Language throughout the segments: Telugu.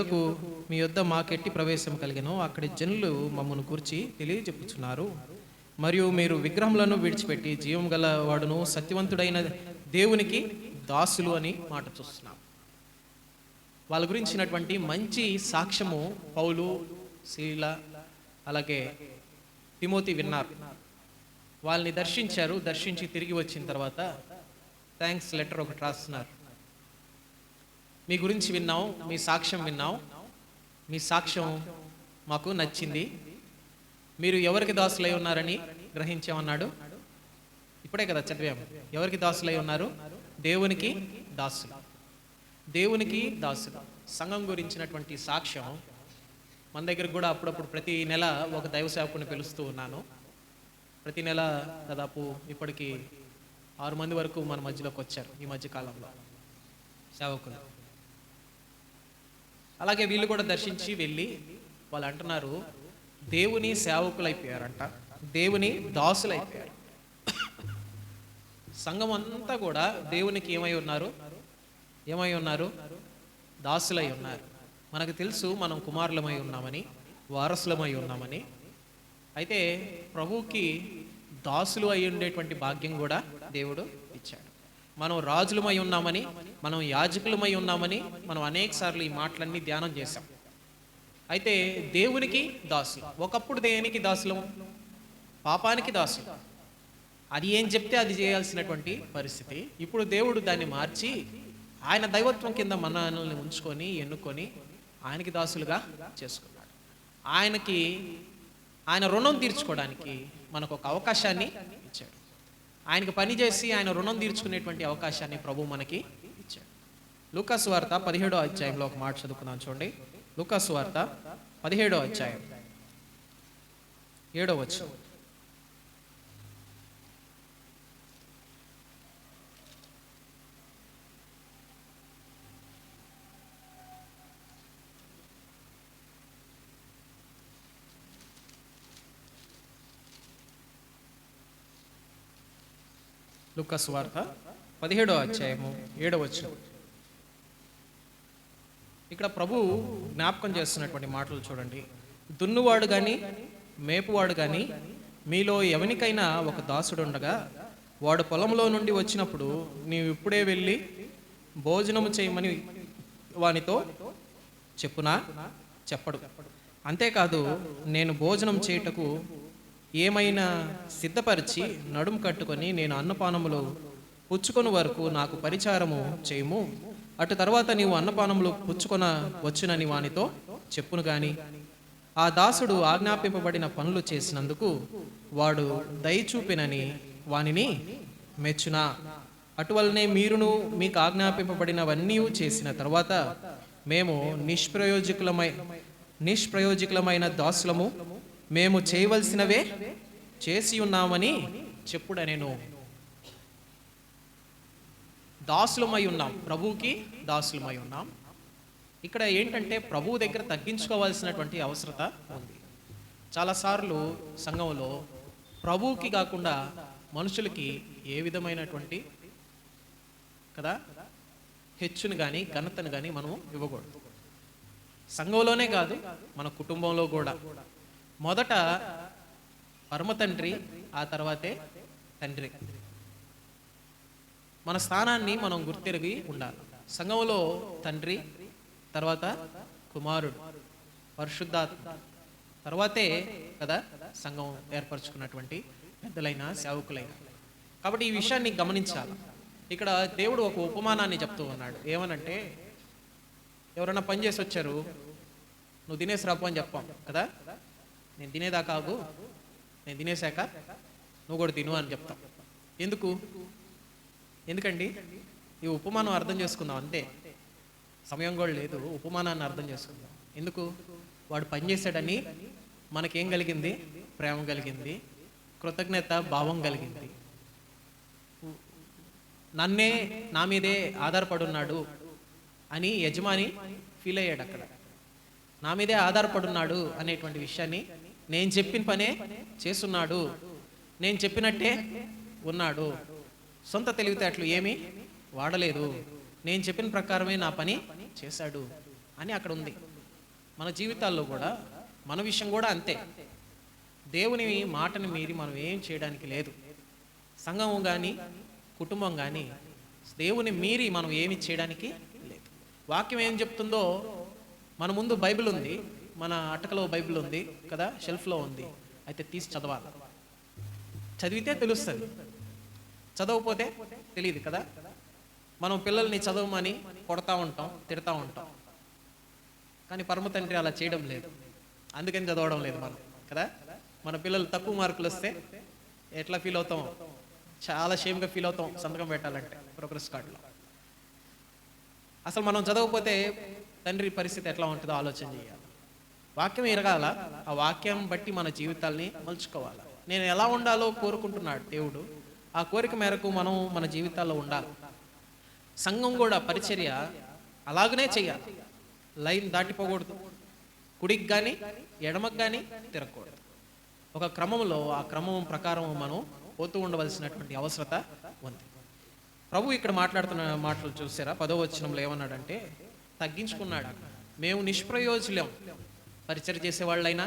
యొద్దకు మీ యొద్ద మాకెట్టి ప్రవేశం కలిగను అక్కడి జనులు మమ్మను కూర్చి తెలియజెప్పుచున్నారు. మరియు మీరు విగ్రహములను విడిచిపెట్టి జీవం గల వాడును సత్యవంతుడైన దేవునికి దాసులు అని మాట చూస్తున్నాం. వాళ్ళ గురించినటువంటి మంచి సాక్ష్యము పౌలు శీల అలాగే తిమోతి విన్నారు. వాళ్ళని దర్శించారు దర్శించి తిరిగి వచ్చిన తర్వాత థ్యాంక్స్ లెటర్ ఒకటి రాస్తున్నారు. మీ గురించి విన్నాం మీ సాక్ష్యం విన్నాం మీ సాక్ష్యం మాకు నచ్చింది. మీరు ఎవరికి దాసులై ఉన్నారని గ్రహించామన్నాడు. ఇప్పుడే కదా చదివాము ఎవరికి దాసులై ఉన్నారు? దేవునికి దాసులు. దేవునికి దాసులు. సంఘం గురించినటువంటి సాక్ష్యం మన దగ్గర కూడా అప్పుడప్పుడు ప్రతి నెల ఒక దైవ సేవకుని పిలుస్తూ ఉన్నాను. ప్రతి నెల దాదాపు ఇప్పటికి ఆరు మంది వరకు మన మధ్యలోకి వచ్చారు ఈ మధ్య కాలంలో సేవకులు. అలాగే వీళ్ళు కూడా దర్శించి వెళ్ళి వాళ్ళు అంటున్నారు దేవుని సేవకులైపోయారంట. దేవుని దాసులైపోయారు. సంఘం అంతా కూడా దేవునికి ఏమై ఉన్నారు? ఏమై ఉన్నారు? దాసులై ఉన్నారు. మనకు తెలుసు మనం కుమారులమై ఉన్నామని వారసులమై ఉన్నామని. అయితే ప్రభువుకి దాసులు అయి ఉండేటువంటి భాగ్యం కూడా దేవుడు ఇచ్చాడు. మనం రాజులమై ఉన్నామని మనం యాజకులమై ఉన్నామని మనం అనేక సార్లు ఈ మాటలన్నీ ధ్యానం చేశాం. అయితే దేవునికి దాసులు. ఒకప్పుడు దేనికి దాసులు? పాపానికి దాసులు. అది ఏం చెప్తే అది చేయాల్సినటువంటి పరిస్థితి. ఇప్పుడు దేవుడు దాన్ని మార్చి ఆయన దైవత్వం కింద మనల్ని ఉంచుకొని ఎన్నుకొని ఆయనకి దాసులుగా చేసుకున్నాడు. ఆయనకి ఆయన రుణం తీర్చుకోవడానికి మనకు ఒక అవకాశాన్ని ఇచ్చాడు. ఆయనకు పనిచేసి ఆయన రుణం తీర్చుకునేటువంటి అవకాశాన్ని ప్రభు మనకి ఇచ్చాడు. లూకాసు వార్త పదిహేడో అధ్యాయంలో ఒక మాట చదువుకున్నాం చూడండి. లూకాసు వార్త పదిహేడో అధ్యాయం. ఏడో వచ్చు లుకాస్ వార్త పదిహేడో అధ్యాయము ఏడవచ్చు ఇక్కడ ప్రభు జ్ఞాపకం చేస్తున్నటువంటి మాటలు చూడండి. దున్నువాడు కానీ మేపువాడు కానీ మీలో ఎవనికైనా ఒక దాసుడు ఉండగా వాడు పొలంలో నుండి వచ్చినప్పుడు నీవు ఇప్పుడే వెళ్ళి భోజనము చేయమని వానితో చెప్పునా? చెప్పడు. అంతేకాదు నేను భోజనం చేయుటకు ఏమైనా సిద్ధపరిచి నడుం కట్టుకొని నేను అన్నపానములు పుచ్చుకొని వరకు నాకు పరిచారము చేయము? అటు తర్వాత నీవు అన్నపానములు పుచ్చుకొన వచ్చునని వానితో చెప్పును గాని. ఆ దాసుడు ఆజ్ఞాపింపబడిన పనులు చేసినందుకు వాడు దయచూపినని వానిని మెచ్చునా? అటువలనే మీరును మీకు ఆజ్ఞాపింపబడినవన్నీ చేసిన తర్వాత మేము నిష్ప్రయోజకులమై నిష్ప్రయోజకులమైన దాసులము మేము చేయవలసినవే చేసి ఉన్నామని చెప్పుడ నేను దాసులమై ఉన్నాం. ప్రభువుకి దాసులమై ఉన్నాం. ఇక్కడ ఏంటంటే ప్రభువు దగ్గర తగ్గించుకోవాల్సినటువంటి అవసరత ఉంది. చాలాసార్లు సంఘంలో ప్రభువుకి కాకుండా మనుషులకి ఏ విధమైనటువంటి కదా? హెచ్చును కానీ ఘనతను కానీ మనం ఇవ్వకూడదు. సంఘంలోనే కాదు మన కుటుంబంలో కూడా. మొదట పరమ తండ్రి ఆ తర్వాతే తండ్రి. మన స్థానాన్ని మనం గుర్తిరిగి ఉండాలి. సంఘంలో తండ్రి తర్వాత కుమారుడు పరిశుద్ధాత్మ తర్వాతే కదా సంఘం ఏర్పరచుకున్నటువంటి పెద్దలైన సేవకులైన. కాబట్టి ఈ విషయాన్ని గమనించాలి. ఇక్కడ దేవుడు ఒక ఉపమానాన్ని చెప్తూ ఉన్నాడు. ఏమనంటే ఎవరైనా పని చేసి వచ్చారు నువ్వు తినేసి రాపు అని చెప్పాం కదా? నేను తినేదాకా ఆగు. నేను తినేశాక నువ్వు కూడా తిను అని చెప్తాం. ఎందుకు? ఎందుకండి? ఈ ఉపమానం అర్థం చేసుకుందాం అంతే. సమయం కూడా లేదు ఉపమానాన్ని అర్థం చేసుకుందాం. ఎందుకు? వాడు పనిచేశాడని మనకేం కలిగింది? ప్రేమ కలిగింది. కృతజ్ఞత భావం కలిగింది. నన్నే నా మీదే ఆధారపడున్నాడు అని యజమాని ఫీల్ అయ్యాడు అక్కడ. నా మీదే ఆధారపడున్నాడు అనేటువంటి విషయాన్ని నేను చెప్పిన పనే చేస్తున్నాడు. నేను చెప్పినట్టే ఉన్నాడు. సొంత తెలివితేటలు ఏమీ వాడలేదు. నేను చెప్పిన ప్రకారమే నా పని చేశాడు అని అక్కడ ఉంది. మన జీవితాల్లో కూడా మన విషయం కూడా అంతే. దేవుని మాటని మీరి మనం ఏం చేయడానికి లేదు. సంఘం కానీ కుటుంబం కానీ దేవుని మీరి మనం ఏమి చేయడానికి లేదు. వాక్యం ఏం చెప్తుందో మన ముందు బైబిల్ ఉంది. మన అటకలో బైబిల్ ఉంది కదా షెల్ఫ్లో ఉంది. అయితే తీసి చదవాలి. చదివితే తెలుస్తుంది. చదవకపోతే తెలియదు కదా. మనం పిల్లల్ని చదవమని కొడతా ఉంటాం తిడతా ఉంటాం. కానీ పరమ తండ్రి అలా చేయడం లేదు. అందుకని చదవడం లేదు మనం కదా. మన పిల్లలు తక్కువ మార్కులు వస్తే ఎట్లా ఫీల్ అవుతాం? చాలా షేమ్గా ఫీల్ అవుతాం సంతకం పెట్టాలంటే ప్రోగ్రెస్ కార్డులో అసలు మనం చదవకపోతే తండ్రి పరిస్థితి ఎట్లా ఉంటుందో ఆలోచన చేయాలి. వాక్యం ఎరగాల? ఆ వాక్యం బట్టి మన జీవితాల్ని మలుచుకోవాలి. నేను ఎలా ఉండాలో కోరుకుంటున్నాడు దేవుడు. ఆ కోరిక మేరకు మనం మన జీవితాల్లో ఉండాలి. సంఘం కూడా పరిచర్య అలాగనే చేయాలి. లైన్ దాటిపోకూడదు. కుడికి కానీ ఎడమకు కానీ తిరగకూడదు. ఒక క్రమంలో ఆ క్రమం ప్రకారం మనం పోతూ ఉండవలసినటువంటి అవసరత ఉంది. ప్రభు ఇక్కడ మాట్లాడుతున్న మాటలు చూసారా? పదో వచనంలో ఏమన్నాడంటే తగ్గించుకున్నాడు మేము నిష్ప్రయోజనం. పరిచయం చేసే వాళ్ళైనా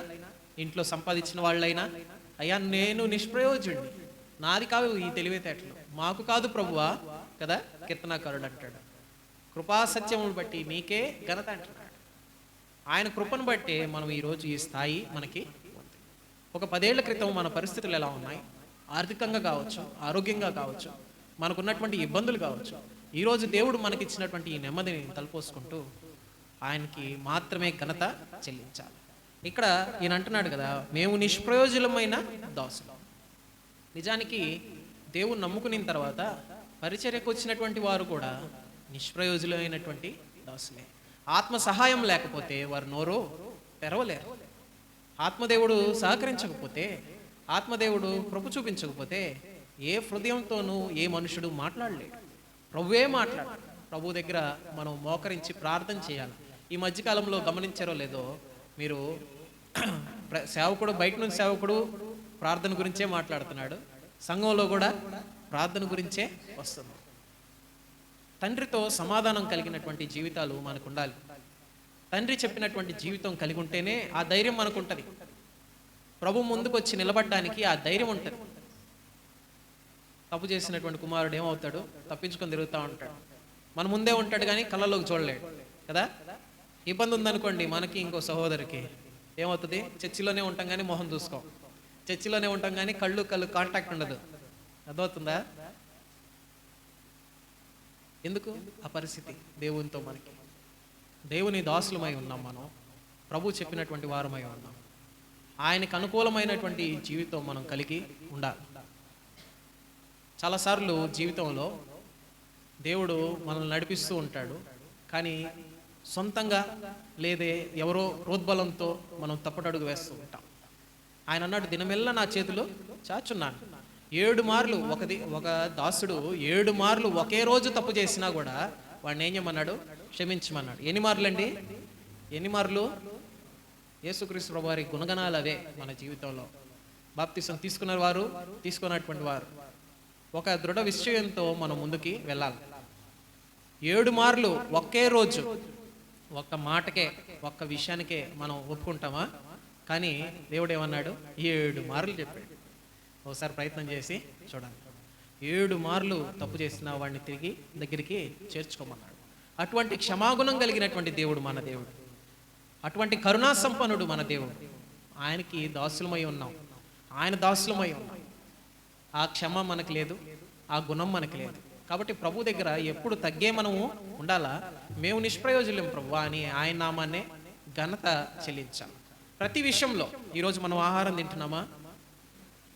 ఇంట్లో సంపాదించిన వాళ్ళైనా అయ్యా నేను నిష్ప్రయోజుడిని నాది కాదు ఈ తెలివితేటలు. మాకు కాదు ప్రభువా కదా కీర్తనాకారుడు అంటాడు. కృపా సత్యమును బట్టి నీకే ఘనత అంటున్నాడు. ఆయన కృపను బట్టే మనం ఈరోజు ఈ స్థాయి మనకి ఉంది. ఒక పదేళ్ళ క్రితం మన పరిస్థితులు ఎలా ఉన్నాయి? ఆర్థికంగా కావచ్చు ఆరోగ్యంగా కావచ్చు మనకున్నటువంటి ఇబ్బందులు కావచ్చు. ఈరోజు దేవుడు మనకిచ్చినటువంటి ఈ నెమ్మదిని తలపోసుకుంటూ ఆయనకి మాత్రమే ఘనత చెల్లించాలి. ఇక్కడ ఈయన అంటున్నాడు కదా మేము నిష్ప్రయోజనమైన దాసులం. నిజానికి దేవుని నమ్ముకున్న తర్వాత పరిచర్యకు వచ్చినటువంటి వారు కూడా నిష్ప్రయోజనమైనటువంటి దాసులే. ఆత్మ సహాయం లేకపోతే వారు నోరు తెరవలేరు. ఆత్మదేవుడు సహకరించకపోతే ఆత్మదేవుడు కృప చూపించకపోతే ఏ హృదయంతోనూ ఏ మనుషుడు మాట్లాడలేడు. ప్రభువే మాట్లాడాలి. ప్రభు దగ్గర మనం మోకరించి ప్రార్థన చేయాలి. ఈ మధ్యకాలంలో గమనించారో లేదో మీరు సేవకుడు బయట నుంచి సేవకుడు ప్రార్థన గురించే మాట్లాడుతున్నాడు. సంఘంలో కూడా ప్రార్థన గురించే వస్తుంది. తండ్రితో సమాధానం కలిగినటువంటి జీవితాలు మనకు ఉండాలి తండ్రి చెప్పినటువంటి జీవితం కలిగి ఉంటేనే ఆ ధైర్యం మనకు ఉంటుంది ప్రభు ముందుకు వచ్చి నిలబడడానికి ఆ ధైర్యం ఉంటుంది. తప్పు చేసినటువంటి కుమారుడు ఏమవుతాడు? తప్పించుకొని తిరుగుతూ ఉంటాడు. మన ముందే ఉంటాడు కానీ కళ్ళలోకి చూడలేడు. కదా? ఇబ్బంది ఉందనుకోండి మనకి ఇంకో సహోదరికి. ఏమవుతుంది? చర్చిలోనే ఉంటాం కానీ మొహం చూసుకోం. చర్చిలోనే ఉంటాం కానీ కళ్ళు కళ్ళు కాంటాక్ట్ ఉండదు. అర్థమవుతుందా? ఎందుకు? ఆ పరిస్థితి దేవునితో మనకి. దేవుని దాసులమై ఉన్నాం మనం. ప్రభు చెప్పినటువంటి వారమై ఉన్నాం. ఆయనకు అనుకూలమైనటువంటి జీవితం మనం కలిగి ఉండాలి. చాలాసార్లు జీవితంలో దేవుడు మనల్ని నడిపిస్తూ ఉంటాడు. కానీ సొంతంగా లేదే ఎవరో ప్రోద్బలంతో మనం తప్పటడుగు వేస్తూ ఉంటాం. ఆయన అన్నాడు దినమెల్లా నా చేతిలో చాచున్నాను. ఏడు మార్లు ఒకది ఒక దాసుడు ఏడు మార్లు ఒకే రోజు తప్పు చేసినా కూడా వాడిని ఏం చేయమన్నాడు? క్షమించమన్నాడు. ఎన్ని మార్లు అండి ఎన్ని మార్లు? యేసుక్రీస్తు ప్రభు వారి గుణగణాలు అవే మన జీవితంలో. బాప్తిసం తీసుకున్న వారు తీసుకున్నటువంటి వారు. ఒక దృఢ విశ్చయంతో మనం ముందుకి వెళ్ళాలి. ఏడు మార్లు ఒకే రోజు ఒక్క మాటకే ఒక్క విషయానికే మనం ఒప్పుకుంటామా? కానీ దేవుడు ఏమన్నాడు ఏడు మార్లు చెప్పాడు. ఒకసారి ప్రయత్నం చేసి చూడండి. ఏడు మార్లు తప్పు చేసిన వాడిని తిరిగి దగ్గరికి చేర్చుకోమన్నాడు. అటువంటి క్షమాగుణం కలిగినటువంటి దేవుడు మన దేవుడు. అటువంటి కరుణా సంపన్నుడు మన దేవుడు. ఆయనకి దాసులమై ఉన్నాం. ఆయన దాసులమై ఉన్నాం. ఆ క్షమ మనకు లేదు. ఆ గుణం మనకు లేదు. కాబట్టి ప్రభు దగ్గర ఎప్పుడు తగ్గే మనము ఉండాలా? మేము నిష్ప్రయోజనం ప్రభు అని ఆయన నామాన్నే ఘనత చెల్లించాలి ప్రతి విషయంలో ఈరోజు మనం ఆహారం తింటున్నామా?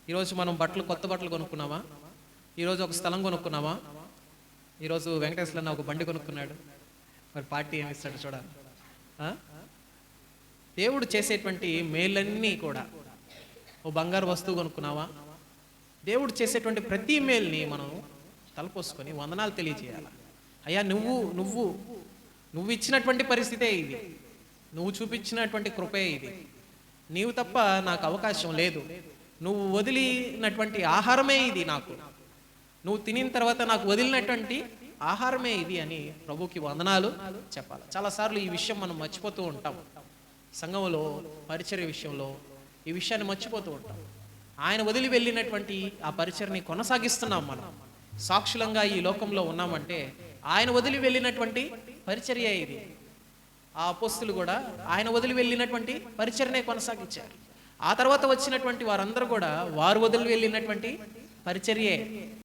ఈరోజు మనం బట్టలు కొత్త బట్టలు కొనుక్కున్నామా? ఈరోజు ఒక స్థలం కొనుక్కున్నామా? ఈరోజు వెంకటేశ్వర ఒక బండి కొనుక్కున్నాడు. మరి పార్టీ ఏమి ఇస్తాడు చూడాలి. దేవుడు చేసేటువంటి మేలన్నీ కూడా. ఓ బంగారు వస్తువు కొనుక్కున్నావా? దేవుడు చేసేటువంటి ప్రతి మేల్ని మనం తలపోసుకొని వందనాలు తెలియజేయాలి? అయ్యా నువ్వు నువ్వు నువ్వు ఇచ్చినటువంటి పరిస్థితే ఇది. నువ్వు చూపించినటువంటి కృపే ఇది. నీవు తప్ప నాకు అవకాశం లేదు. నువ్వు వదిలినటువంటి ఆహారమే ఇది నాకు. నువ్వు తినిన తర్వాత నాకు వదిలినటువంటి ఆహారమే ఇది అని ప్రభుకి వందనాలు చెప్పాలి? చాలాసార్లు ఈ విషయం మనం మర్చిపోతూ ఉంటాం. సంఘంలో పరిచర్య విషయంలో ఈ విషయాన్ని మర్చిపోతూ ఉంటాం. ఆయన వదిలి వెళ్ళినటువంటి ఆ పరిచర్ని కొనసాగిస్తున్నాం మనం. సాక్షులంగా ఈ లోకంలో ఉన్నామంటే ఆయన వదిలి వెళ్ళినటువంటి పరిచర్య ఇది. ఆ అపోస్తులు కూడా ఆయన వదిలి వెళ్ళినటువంటి పరిచర్నే కొనసాగించారు. ఆ తర్వాత వచ్చినటువంటి వారందరూ కూడా వారు వదిలి వెళ్ళినటువంటి పరిచర్యే.